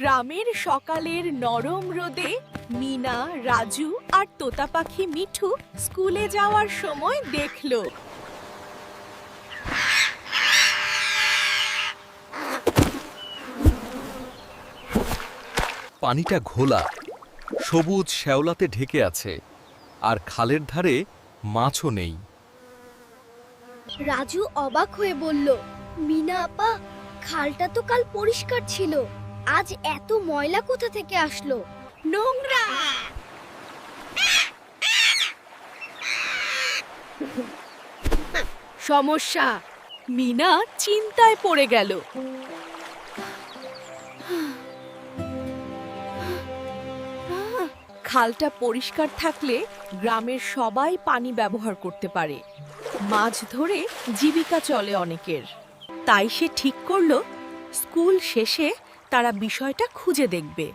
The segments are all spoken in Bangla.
গ্রামের সকালের নরম রোদে মিনা রাজু আর তোতা পাখি মিঠু স্কুলে যাওয়ার সময় দেখল। পানিটা ঘোলা সবুজ শ্যাওলাতে ঢেকে আছে আর খালের ধারে মাছও নেই। রাজু অবাক হয়ে বলল মিনা আপা খালটা তো কাল পরিষ্কার ছিল। আজ এত ময়লা কোথা থেকে আসলো? নোংরা! সমস্যা। মিনা চিন্তায় পড়ে গেল। খালটা পরিষ্কার থাকলে গ্রামের সবাই পানি ব্যবহার করতে পারে। মাছ ধরে জীবিকা চলে অনেকের। তাই সে ঠিক করল, স্কুল শেষে তারা বিষয়টা খুঁজে দেখবে।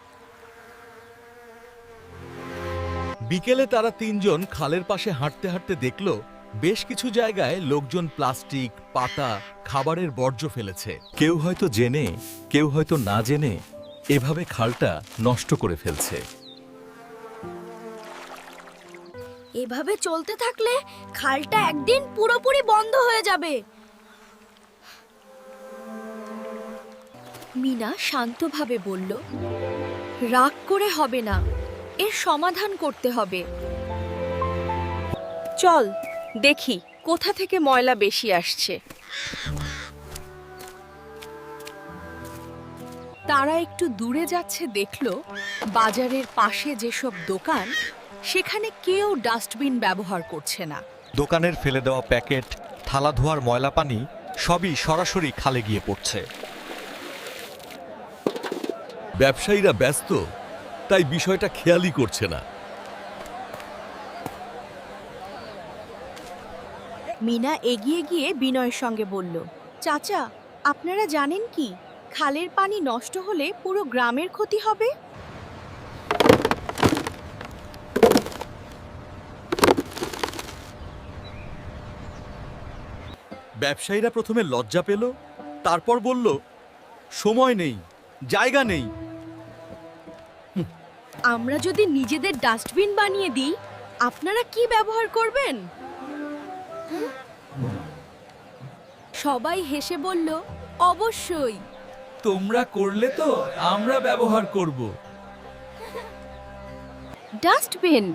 বিকেলে তারা তিনজন খালের পাশে হাঁটতে হাঁটতে দেখল বেশ কিছু জায়গায় লোকজন প্লাস্টিক পাতা খাবারের বর্জ্য ফেলেছে। কেউ হয়তো জেনে কেউ হয়তো না জেনে এভাবে খালটা নষ্ট করে ফেলছে। এভাবে চলতে থাকলে খালটা একদিন পুরোপুরি বন্ধ হয়ে যাবে। মিনা শান্তভাবে বলল, রাগ করে হবে না, এর সমাধান করতে হবে। চল, দেখি, কোথা থেকে ময়লা বেশি আসছে? তারা একটু দূরে যাচ্ছে, দেখল বাজারের পাশে যেসব দোকান, সেখানে কেউ ডাস্টবিন ব্যবহার করছে না। দোকানের ফেলে দেওয়া প্যাকেট, থালা ধোয়ার ময়লা পানি, সবই সরাসরি খালে গিয়ে পড়ছে। ব্যবসায়ীরা ব্যস্ত তাই বিষয়টা খেয়ালই করছে না। মিনা এগিয়ে গিয়ে বিনয়ের সঙ্গে বলল চাচা আপনারা জানেন কি? খালের পানি নষ্ট হলে পুরো গ্রামের ক্ষতি হবে? ব্যবসায়ীরা প্রথমে লজ্জা পেল তারপর বলল সময় নেই জায়গা নেই আমরা যদি নিজেদের ডাস্টবিন বানিয়ে দিই আপনারা কি ব্যবহার করবেন? সবাই হেসে বলল অবশ্যই। তোমরা করলে তো আমরা ব্যবহার করব। ডাস্টবিন।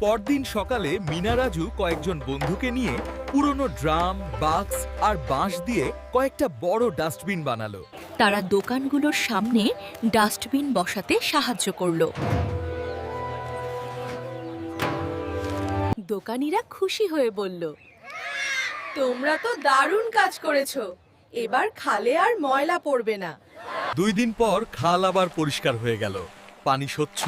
পরদিন সকালে মিনারাজু কয়েকজন বন্ধুকে নিয়ে পুরনো ড্রাম বাক্স আর বাঁশ দিয়ে কয়েকটা বড় ডাস্টবিন বানালো। তারা দোকানগুলোর সামনে ডাস্টবিন বসাতে সাহায্য করল। দোকানিরা খুশি হয়ে বলল তোমরা তো দারুণ কাজ করেছ। এবার খালে আর ময়লা পড়বে না। দুই দিন পর খাল আবার পরিষ্কার হয়ে গেল। পানি স্বচ্ছ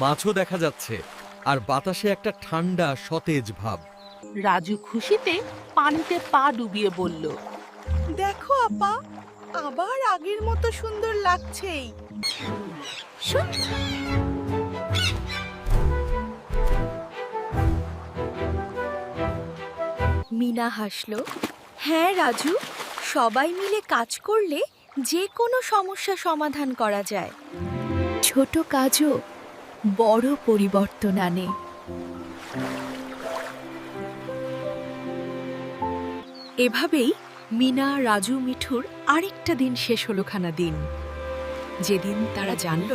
মাছও দেখা যাচ্ছে। আর বাতাসে একটা ঠান্ডা সতেজ ভাব। রাজু খুশিতে পানিতে পা ডুবিয়ে বলল দেখো আপা আবার আগের মতো সুন্দর লাগছেই। মিনা হাসলো হ্যাঁ রাজু সবাই মিলে কাজ করলে যে কোনো সমস্যা সমাধান করা যায়। ছোট কাজও বড় পরিবর্তন আনে। এভাবেই মিনা রাজু মিঠুর আরেকটা দিন শেষ হলো খানা দিন। যেদিন তারা জানল